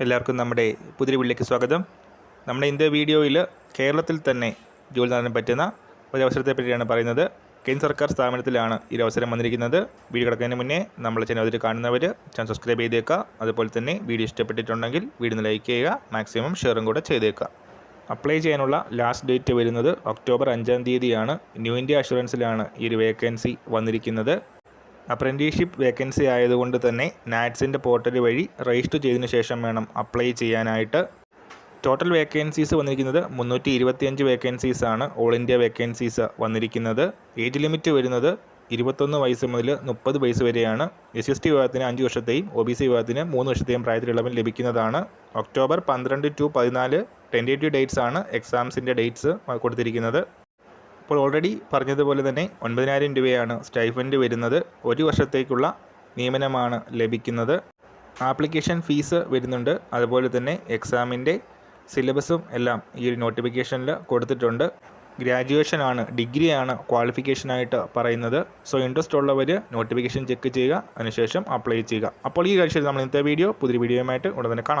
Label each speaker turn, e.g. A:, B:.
A: എല്ലാവർക്കും നമ്മുടെ പുതിരി വീട്ടിലേക്ക് സ്വാഗതം. നമ്മുടെ ഇന്നത്തെ വീഡിയോയിൽ കേരളത്തിൽ തന്നെ ജോലി നേടാൻ പറ്റുന്ന ഒരു അവസരത്തെ പറ്റിയാണ് പറയുന്നത്. കേന്ദ്ര സർക്കാർ സ്ഥാപനത്തിലാണ് ഈ അവസരം വന്നിരിക്കുന്നത്. വീഡിയോ കിടക്കുന്നതിന് മുന്നേ നമ്മൾ ചാനൽ അതിൽ കാണുന്നവർ ചാനൽ സബ്സ്ക്രൈബ് ചെയ്തേക്കുക. അതുപോലെ തന്നെ വീഡിയോ ഇഷ്ടപ്പെട്ടിട്ടുണ്ടെങ്കിൽ വീഡിയോ ലൈക്ക് ചെയ്യുക മാക്സിമം ഷെയറും കൂടെ ചെയ്തേക്കുക. അപ്ലൈ ചെയ്യാനുള്ള ലാസ്റ്റ് ഡേറ്റ് വരുന്നത് ഒക്ടോബർ അഞ്ചാം തീയതിയാണ്. ന്യൂ ഇന്ത്യ അഷുറൻസിലാണ് ഈ ഒരു വേക്കൻസി വന്നിരിക്കുന്നത്. അപ്രന്റീഷിപ്പ് വേക്കൻസി ആയതുകൊണ്ട് തന്നെ നാറ്റ്സിന്റെ പോർട്ടൽ വഴി രജിസ്റ്റർ ചെയ്തതിനു ശേഷം വേണം അപ്ലൈ ചെയ്യാനായിട്ട്. ടോട്ടൽ വേക്കൻസീസ് വന്നിരിക്കുന്നത് മുന്നൂറ്റി ഇരുപത്തിയഞ്ച് വേക്കൻസീസ് ആണ് ഓൾ ഇന്ത്യ വേക്കൻസീസ് വന്നിരിക്കുന്നത്. ഏജ് ലിമിറ്റ് വരുന്നത് ഇരുപത്തൊന്ന് വയസ്സ് മുതൽ മുപ്പത് വയസ്സ് വരെയാണ്. എസ് എസ് ടി വിഭാഗത്തിന് അഞ്ച് വർഷത്തെയും ഒ ബി സി വിഭാഗത്തിന് മൂന്ന് വർഷത്തെയും പ്രായത്തിലുള്ളവൻ ലഭിക്കുന്നതാണ്. ഒക്ടോബർ പന്ത്രണ്ട് ടു പതിനാല് ടെന്റേറ്റീവ് ഡേറ്റ്സ് ആണ് എക്സാംസിന്റെ ഡേറ്റ്സ് കൊടുത്തിരിക്കുന്നത്. അപ്പോൾ ഓൾറെഡി പറഞ്ഞതുപോലെ തന്നെ ഒൻപതിനായിരം രൂപയാണ് സ്റ്റൈഫൻഡ് വരുന്നത്. ഒരു വർഷത്തേക്കുള്ള നിയമനമാണ് ലഭിക്കുന്നത്. ആപ്ലിക്കേഷൻ ഫീസ് വരുന്നുണ്ട്. അതുപോലെ തന്നെ എക്സാമിന്റെ സിലബസും എല്ലാം ഈ ഒരു നോട്ടിഫിക്കേഷനിൽ കൊടുത്തിട്ടുണ്ട്. ഗ്രാജുവേഷനാണ് ഡിഗ്രിയാണ് ക്വാളിഫിക്കേഷനായിട്ട് പറയുന്നത്. സോ ഇൻട്രസ്റ്റ് ഉള്ളവർ നോട്ടിഫിക്കേഷൻ ചെക്ക് ചെയ്യുക അതിനുശേഷം അപ്ലൈ ചെയ്യുക. അപ്പോൾ ഈ കാഴ്ചയിൽ നമ്മൾ ഇന്നത്തെ വീഡിയോ പുതിയ വീഡിയോയുമായിട്ട് ഉടൻ തന്നെ കാണാം.